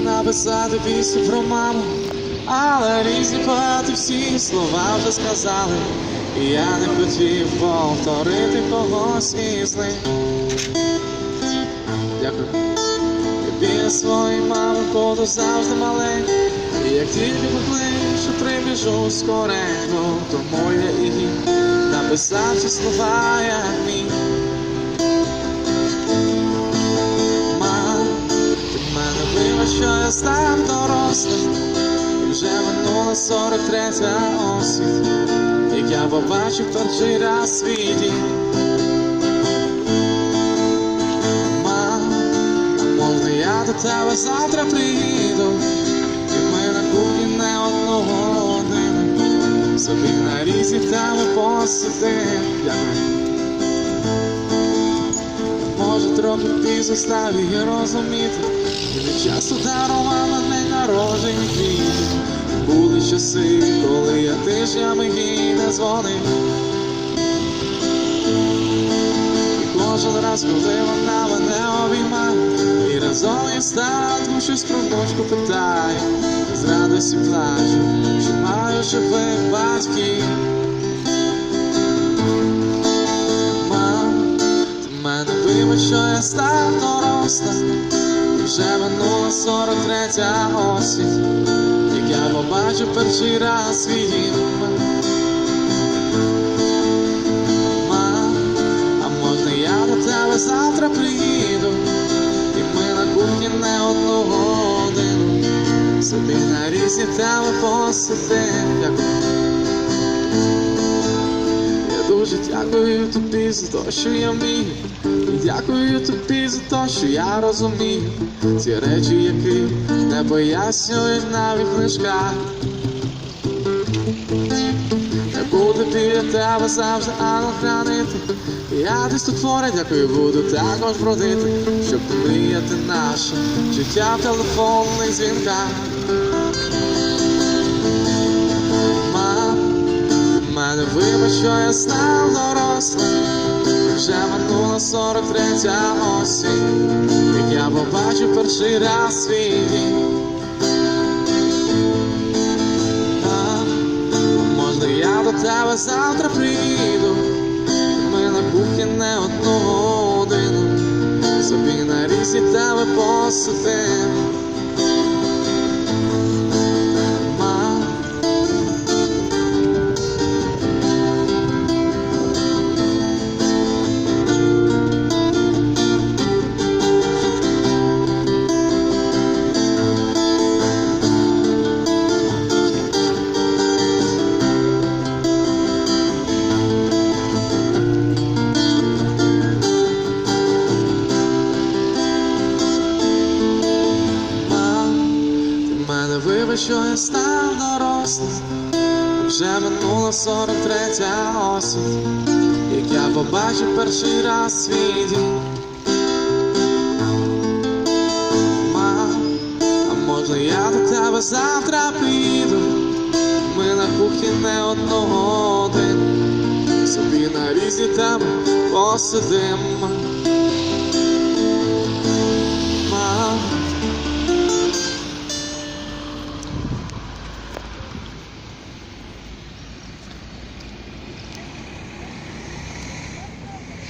написати пісню про маму, але різні поети всі слова вже сказали, і я не хотів повторити когось них. Дякую. Я біля своєї мами буду завжди маленький, і як тільки покличу, прибіжу скоренько, тому я і написав ці слова, як мій. Що я став дорослим, вже минула 43 осінь, як я побачив перший раз свій дім. Мам, я до тебе завтра приїду, і ми на кухні не одного годину, собі на різні теми посидим. Трохи став і розуміти, не часто дарувала день народження квіти. Були часи, коли я тижнями їй не дзвонив. І кожен раз, коли вона мене обіймає, і разом із татом щось про дочку питає, з радості плачу, що маю живих батьків. Що я став дорослим, вже минула 43 осінь, як я побачив перший раз свій дім. А можна я до тебе завтра приїду, і ми на кухні не одну годину, собі на різні теми. Я дуже дякую тобі за те, що я вмію. Дякую тобі за те, що я розумію ці речі, які не пояснюють навіть в книжках. Не буду біля тебе завжди ангел. Я десь тут поряд, дякую, буду також бродити, щоб мріяти наше життя в телефонних дзвінках. Мам, мене вибач, що я став дорослим, 43-я осінь, як я побачив перший раз свій вік. Можна я до тебе завтра прийду, ми на кухні не одну годину, собі на різі тебе посидимо. Мене вибач, що я став дорослим, вже минула 43 осінь, як я побачив перший раз свій дім. А можна я до тебе завтра приїду, ми на кухні не одну годину, собі на різні теми посидимо.